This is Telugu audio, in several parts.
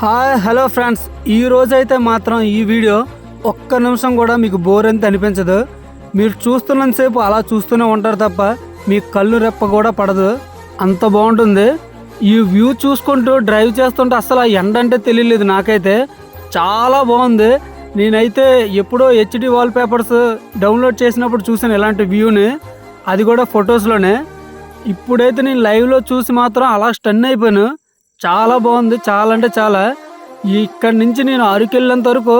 Hi hello friends. ఈ రోజైతే మాత్రం ఈ వీడియో ఒక్క నిమిషం కూడా మీకు బోర్ అంత అనిపించదు. మీరు చూస్తున్నంతసేపు అలా చూస్తూనే ఉంటారు తప్ప మీ కళ్ళు రెప్ప కూడా పడదు. అంత బాగుంటుంది. ఈ వ్యూ చూసుకుంటూ డ్రైవ్ చేస్తుంటే అసలు ఆ ఎండ అంటే తెలియలేదు నాకైతే. చాలా బాగుంది. నేనైతే ఎప్పుడో హెచ్డి వాల్ పేపర్స్ డౌన్లోడ్ చేసినప్పుడు చూసాను ఇలాంటి వ్యూని అది కూడా ఫొటోస్లోనే ఇప్పుడైతే నేను లైవ్లో చూసి మాత్రం అలా స్టన్ అయిపోయాను. చాలా బాగుంది చాలా అంటే చాలా. ఇక్కడి నుంచి నేను అరకెళ్ళేంత వరకు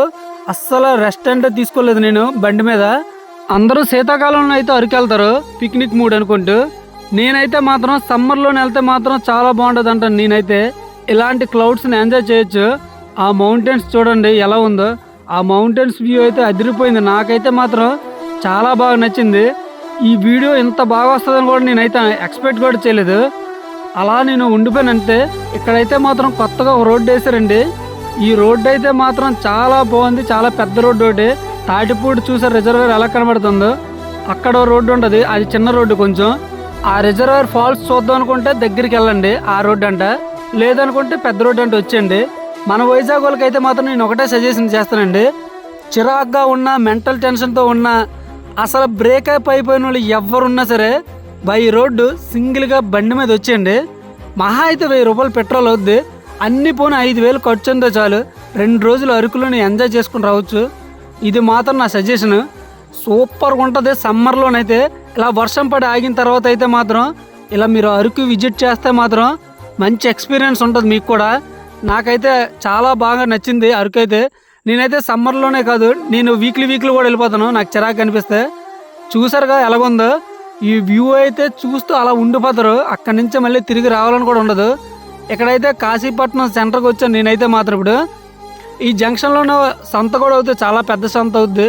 అస్సలు రెస్ట్ అంటే తీసుకోలేదు నేను బండి మీద. అందరూ శీతాకాలంలో అయితే అరకెళ్తారు పిక్నిక్ మూడ్ అనుకుంటూ. నేనైతే మాత్రం సమ్మర్లోనే వెళ్తే మాత్రం చాలా బాగుంటుంది అంటాను నేనైతే. ఇలాంటి క్లౌడ్స్ని ఎంజాయ్ చేయొచ్చు. ఆ మౌంటైన్స్ చూడండి ఎలా ఉందో. ఆ మౌంటైన్స్ వ్యూ అయితే అదిరిపోయింది. నాకైతే మాత్రం చాలా బాగా నచ్చింది. ఈ వీడియో ఇంత బాగా వస్తుందని కూడా నేనైతే ఎక్స్పెక్ట్ కూడా చేయలేదు. అలా నేను ఉండిపోయానంటే ఇక్కడైతే మాత్రం కొత్తగా ఒక రోడ్డు వేసారండి ఈ రోడ్డు అయితే మాత్రం చాలా బాగుంది చాలా పెద్ద రోడ్డు ఒకటి. తాటిపూడి చూసే రిజర్వేర్ ఎలా కనబడుతుందో అక్కడ రోడ్డు ఉంటుంది అది చిన్న రోడ్డు కొంచెం. ఆ రిజర్వేర్ ఫాల్స్ చూద్దాం అనుకుంటే దగ్గరికి వెళ్ళండి ఆ రోడ్డు అంట. లేదనుకుంటే పెద్ద రోడ్డు అంటే వచ్చేయండి. మన వైజాగ్ వాళ్ళకి అయితే మాత్రం నేను ఒకటే సజెషన్ చేస్తానండి. చిరాగ్గా ఉన్న మెంటల్ టెన్షన్తో ఉన్న అసలు బ్రేకప్ అయిపోయిన వాళ్ళు ఎవరున్నా సరే బై రోడ్డు సింగిల్గా బండి మీద వచ్చేయండి. మహా అయితే వెయ్యి రూపాయలు పెట్రోల్ అవుద్ది. అన్ని పోనీ ఐదు వేలు ఖర్చు ఉందో చాలు. రెండు రోజులు అరకులోనే ఎంజాయ్ చేసుకుని రావచ్చు. ఇది మాత్రం నా సజెషన్. సూపర్గా ఉంటుంది సమ్మర్లోనైతే. ఇలా వర్షం పడి ఆగిన తర్వాత అయితే మాత్రం ఇలా మీరు అరకు విజిట్ చేస్తే మాత్రం మంచి ఎక్స్పీరియన్స్ ఉంటుంది మీకు కూడా. నాకైతే చాలా బాగా నచ్చింది అరకు అయితే. నేనైతే సమ్మర్లోనే కాదు నేను వీక్లీ వీక్లీ కూడా వెళ్ళిపోతాను. నాకు చిరాకు అనిపిస్తే. చూసారుగా ఎలాగుందో. ఈ వ్యూ అయితే చూస్తూ అలా ఉండిపోతారు. అక్కడి నుంచి మళ్ళీ తిరిగి రావాలని కూడా ఉండదు. ఇక్కడైతే కాశీపట్నం సెంటర్కి వచ్చాను నేనైతే మాత్రం ఇప్పుడు. ఈ జంక్షన్లోనే సంత కూడా అవుతుంది చాలా పెద్ద సంత అవుద్ది.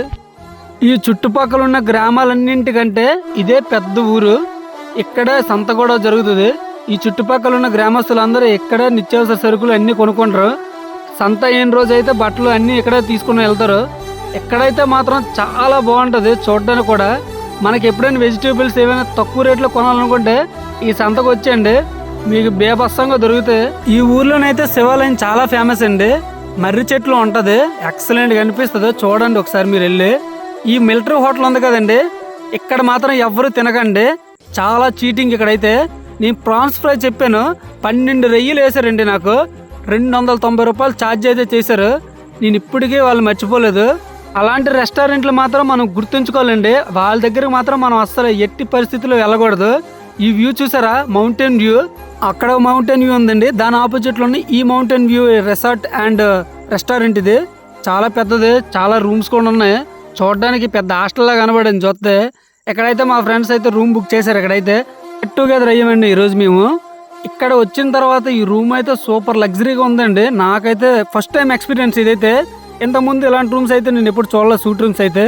ఈ చుట్టుపక్కల ఉన్న గ్రామాలన్నింటికంటే ఇదే పెద్ద ఊరు. ఇక్కడే సంత కూడా జరుగుతుంది. ఈ చుట్టుపక్కల ఉన్న గ్రామస్తులందరూ ఇక్కడే నిత్యావసర సరుకులు అన్నీ కొనుక్కుంటారు. సంత అయిన రోజు అయితే బట్టలు అన్నీ ఇక్కడే తీసుకుని వెళ్తారు. ఇక్కడైతే మాత్రం చాలా బాగుంటుంది చూడడానికి కూడా. మనకి ఎప్పుడైనా వెజిటేబుల్స్ ఏమైనా తక్కువ రేట్లో కొనాలనుకుంటే ఈ సంతకు వచ్చేయండి. మీకు బేబస్సంగా దొరుకుతాయి ఈ ఊర్లోనైతే శివాలయం చాలా ఫేమస్ అండి. మర్రి చెట్లు ఉంటుంది. ఎక్సలెంట్ కనిపిస్తుంది చూడండి ఒకసారి మీరు వెళ్ళి. ఈ మిలిటరీ హోటల్ ఉంది కదండి. ఇక్కడ మాత్రం ఎవ్వరు తినకండి. చాలా చీటింగ్ ఇక్కడైతే. నేను ప్రాన్స్ ఫ్రై చెప్పాను. పన్నెండు రెయ్యలు వేసారండి నాకు. రెండు వందల తొంభై రూపాయలు ఛార్జ్ అయితే చేశారు. నేను ఇప్పటికీ వాళ్ళు మర్చిపోలేదు. అలాంటి రెస్టారెంట్లు మాత్రం మనం గుర్తుంచుకోవాలండి. వాళ్ళ దగ్గర మాత్రం మనం అస్సలు ఎట్టి పరిస్థితుల్లో వెళ్ళకూడదు. ఈ వ్యూ చూసారా? Mountain view. అక్కడ మౌంటైన్ వ్యూ ఉందండి. దాని ఆపోజిట్లో ఈ mountain view resort and restaurant ఇది. చాలా పెద్దది చాలా రూమ్స్ కూడా ఉన్నాయి. చూడడానికి పెద్ద హాస్టల్లా కనబడింది చూస్తే. ఇక్కడైతే మా ఫ్రెండ్స్ అయితే రూమ్ బుక్ చేశారు ఇక్కడైతే. గెట్ టుగెదర్ అయ్యామండి ఈరోజు మేము. ఇక్కడ వచ్చిన తర్వాత ఈ రూమ్ అయితే సూపర్ లగ్జరీగా ఉందండి. నాకైతే ఫస్ట్ టైం ఎక్స్పీరియన్స్ ఇదైతే. ఇంతకుముందు ఇలాంటి రూమ్స్ అయితే నేను ఎప్పుడు చూడలేదు సూట్ రూమ్స్ అయితే.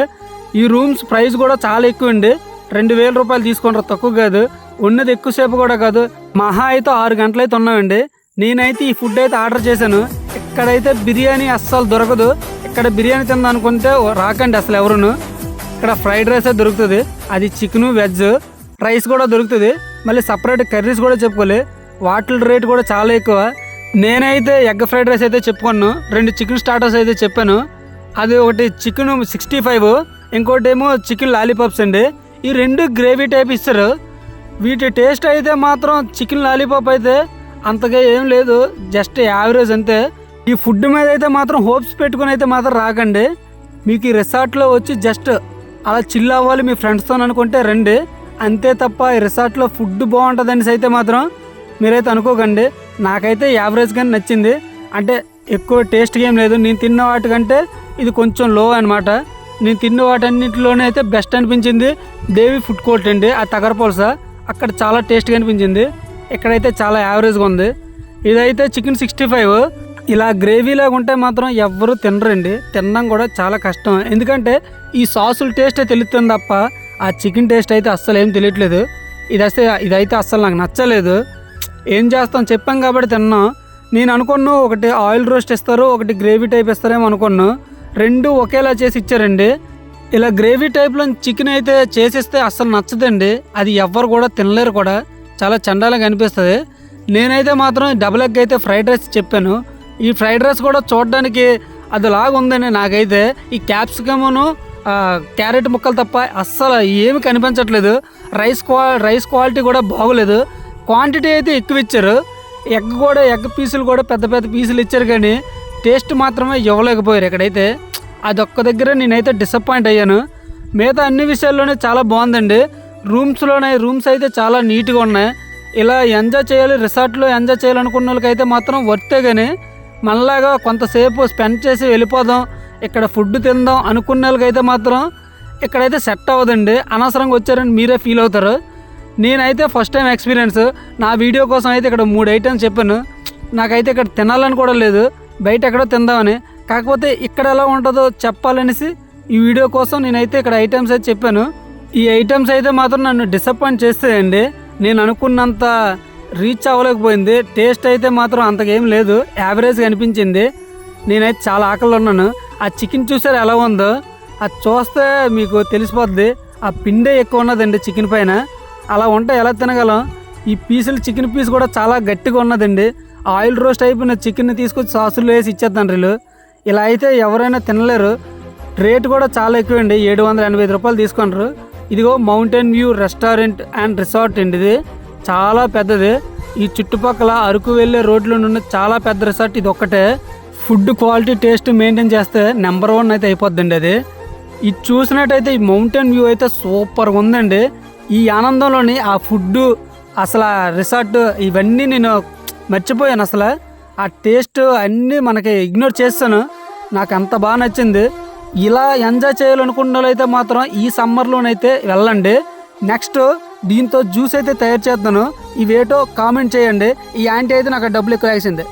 ఈ రూమ్స్ ప్రైస్ కూడా చాలా ఎక్కువ అండి. రెండు వేల రూపాయలు తీసుకుంటారు తక్కువ కాదు. ఉన్నది ఎక్కువసేపు కూడా కాదు. మహా అయితే ఆరు గంటలు అయితే ఉన్నామండి. నేనైతే ఈ ఫుడ్ అయితే ఆర్డర్ చేశాను. ఇక్కడైతే బిర్యానీ అస్సలు దొరకదు. ఇక్కడ బిర్యానీ తిందనుకుంటే అనుకుంటే రాకండి అసలు ఎవరును. ఇక్కడ ఫ్రైడ్ రైస్ దొరుకుతుంది. అది చికెను వెజ్. రైస్ కూడా దొరుకుతుంది. మళ్ళీ సపరేట్ కర్రీస్ కూడా చెప్పుకోలే వాటిల రేట్ కూడా చాలా ఎక్కువ. నేనైతే ఎగ్ ఫ్రైడ్ రైస్ అయితే చెప్పుకున్నాను రెండు చికెన్ స్టార్టర్స్ అయితే చెప్పాను. అది ఒకటి చికెన్ సిక్స్టీ ఫైవ్ ఇంకోటి ఏమో చికెన్ లాలీపాప్స్ అండి. ఈ రెండు గ్రేవీ టైప్ ఇస్తారు. వీటి టేస్ట్ అయితే మాత్రం చికెన్ లాలీపాప్ అయితే అంతగా ఏం లేదు జస్ట్ యావరేజ్ అంతే. ఈ ఫుడ్ మీద అయితే మాత్రం హోప్స్ పెట్టుకుని అయితే మాత్రం రాకండి. మీకు ఈ రిసార్ట్లో వచ్చి జస్ట్ అలా చిల్ అవ్వాలి మీ ఫ్రెండ్స్తో అనుకుంటే రండి. అంతే తప్ప ఈ రిసార్ట్లో ఫుడ్ బాగుంటుందనేసి అయితే మాత్రం మీరైతే అనుకోకండి. నాకైతే యావరేజ్గానే నచ్చింది. అంటే ఎక్కువ టేస్ట్గా ఏం లేదు. నేను తిన్న వాటికంటే ఇది కొంచెం లో అనమాట నేను తిన్న వాటన్నిటిలోనే అయితే బెస్ట్ అనిపించింది. దేవి ఫుడ్ కోర్ట్ అండి. ఆ తగరపోల్స అక్కడ చాలా టేస్ట్గా అనిపించింది. ఇక్కడైతే చాలా యావరేజ్గా ఉంది. ఇదైతే చికెన్ సిక్స్టీ ఫైవ్ ఇలా గ్రేవీలాగా ఉంటే మాత్రం ఎవ్వరూ తినరండి. తినడం కూడా చాలా కష్టం. ఎందుకంటే ఈ సాసుల టేస్టే తెలుస్తుంది తప్ప ఆ చికెన్ టేస్ట్ అయితే అస్సలు ఏం తెలియట్లేదు. ఇది వస్తే ఇదైతే అస్సలు నాకు నచ్చలేదు. ఏం చేస్తాం? చెప్పాం కాబట్టి తిన్నాం. నేను అనుకున్నా ఒకటి ఆయిల్ రోస్ట్ ఇస్తారు ఒకటి గ్రేవీ టైప్ ఇస్తారేమో అనుకున్నా. రెండు ఒకేలా చేసి ఇచ్చారండి. ఇలా గ్రేవీ టైప్లో చికెన్ అయితే చేసిస్తే అస్సలు నచ్చదండి. అది ఎవ్వరు కూడా తినలేరు కూడా. చాలా చండాలంగా అనిపిస్తుంది. నేనైతే మాత్రం డబుల్ ఎగ్ అయితే ఫ్రైడ్ రైస్ చెప్పాను. ఈ ఫ్రైడ్ రైస్ కూడా చూడడానికి అది లాగుందండి నాకైతే. ఈ క్యాప్సికమును క్యారెట్ ముక్కలు తప్ప అస్సలు ఏమి కనిపించట్లేదు. రైస్ క్వా రైస్ క్వాలిటీ కూడా బాగోలేదు. క్వాంటిటీ అయితే ఎక్కువ ఇచ్చారు ఎగ్ కూడా ఎగ్ పీసులు కూడా పెద్ద పెద్ద పీసులు ఇచ్చారు కానీ టేస్ట్ మాత్రమే ఇవ్వలేకపోయారు ఇక్కడైతే. అదొక్క దగ్గర నేనైతే డిసప్పాయింట్ అయ్యాను. మిగతా అన్ని విషయాల్లోనే చాలా బాగుందండి. రూమ్స్లోనే రూమ్స్ అయితే చాలా నీట్గా ఉన్నాయి. ఇలా ఎంజాయ్ చేయాలి రిసార్ట్లో ఎంజాయ్ చేయాలనుకున్న వాళ్ళకైతే మాత్రం వర్తే కానీ మనలాగా కొంతసేపు స్పెండ్ చేసి వెళ్ళిపోదాం ఇక్కడ ఫుడ్ తిందాం అనుకున్న వాళ్ళకైతే మాత్రం ఇక్కడైతే సెట్ అవ్వదండి. అనవసరంగా వచ్చారని మీరే ఫీల్ అవుతారు. నేనైతే ఫస్ట్ టైం ఎక్స్పీరియన్స్ నా వీడియో కోసం అయితే ఇక్కడ మూడు ఐటమ్స్ చెప్పాను. నాకైతే ఇక్కడ తినాలని కూడా లేదు. బయట ఎక్కడో తిందామని. కాకపోతే ఇక్కడ ఎలా ఉంటుందో చెప్పాలనేసి ఈ వీడియో కోసం నేనైతే ఇక్కడ ఐటమ్స్ అయితే చెప్పాను. ఈ ఐటమ్స్ అయితే మాత్రం నన్ను డిసప్పాయింట్ చేస్తాయండి. నేను అనుకున్నంత రీచ్ అవ్వలేకపోయింది. టేస్ట్ అయితే మాత్రం అంతకేం లేదు. యావరేజ్గా అనిపించింది. నేనైతే చాలా ఆకలిలో ఉన్నాను. ఆ చికెన్ చూసారు ఎలా ఉందో? అది చూస్తే మీకు తెలిసిపోద్ది. ఆ పిండే ఎక్కువ ఉన్నదండి చికెన్ పైన. అలా ఉంటే ఎలా తినగలం? ఈ పీసులు చికెన్ పీస్ కూడా చాలా గట్టిగా ఉన్నదండి. ఆయిల్ రోస్ట్ అయిపోయిన చికెన్ తీసుకొచ్చి సాసులు వేసి ఇచ్చేద్దాం రీలు. ఇలా అయితే ఎవరైనా తినలేరు. రేట్ కూడా చాలా ఎక్కువ అండి ఏడు వందల ఎనభై ఐదు రూపాయలు తీసుకుంటారు ఇదిగో mountain view restaurant and resort అండి ఇది. చాలా పెద్దది. ఈ చుట్టుపక్కల అరకు వెళ్ళే రోడ్లో ఉన్న చాలా పెద్ద రిసార్ట్ ఇది ఒక్కటే. ఫుడ్ క్వాలిటీ టేస్ట్ మెయింటైన్ చేస్తే నెంబర్ వన్ అయితే అయిపోద్దండి అది. ఇది చూసినట్టయితే ఈ మౌంటైన్ వ్యూ అయితే సూపర్గా ఉందండి. ఈ ఆనందంలోని ఆ ఫుడ్ అసలు ఆ రిసార్ట్ ఇవన్నీ నేను మర్చిపోయాను అసలు. ఆ టేస్ట్ అన్నీ మనకి ఇగ్నోర్ చేస్తాను. నాకు అంత బాగా నచ్చింది. ఇలా ఎంజాయ్ చేయాలనుకున్న వాళ్ళైతే మాత్రం ఈ సమ్మర్లోనైతే వెళ్ళండి. నెక్స్ట్ దీంతో జ్యూస్ అయితే తయారు చేస్తాను ఇవేటో కామెంట్ చేయండి. ఈ యాంటీ అయితే నాకు డబ్బులు ఎక్కువ వేసింది.